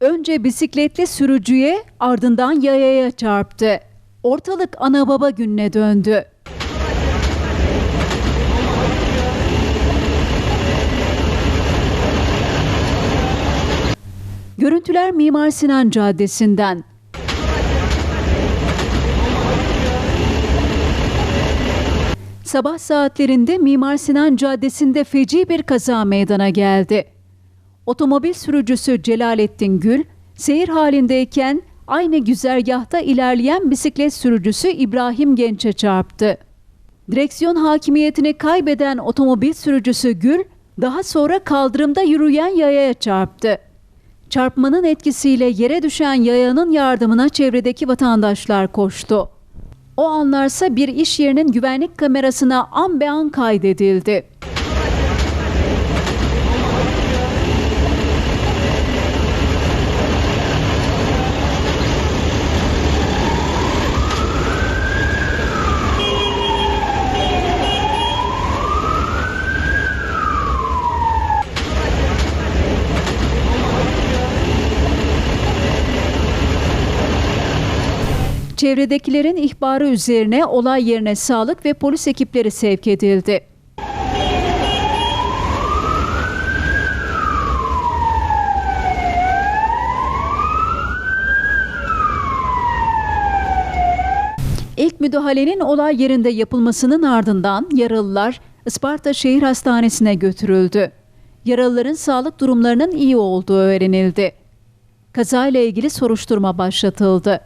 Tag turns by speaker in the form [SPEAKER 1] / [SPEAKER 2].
[SPEAKER 1] Önce bisikletli sürücüye ardından yayaya çarptı. Ortalık ana baba gününe döndü. Görüntüler Mimar Sinan Caddesi'nden. Sabah saatlerinde Mimar Sinan Caddesi'nde feci bir kaza meydana geldi. Otomobil sürücüsü Celalettin Gül, seyir halindeyken aynı güzergahta ilerleyen bisiklet sürücüsü İbrahim Genç'e çarptı. Direksiyon hakimiyetini kaybeden otomobil sürücüsü Gül, daha sonra kaldırımda yürüyen yayaya çarptı. Çarpmanın etkisiyle yere düşen yayanın yardımına çevredeki vatandaşlar koştu. O anlarsa bir iş yerinin güvenlik kamerasına an be an kaydedildi. Çevredekilerin ihbarı üzerine olay yerine sağlık ve polis ekipleri sevk edildi. İlk müdahalenin olay yerinde yapılmasının ardından yaralılar Isparta Şehir Hastanesi'ne götürüldü. Yaralıların sağlık durumlarının iyi olduğu öğrenildi. Kazayla ilgili soruşturma başlatıldı.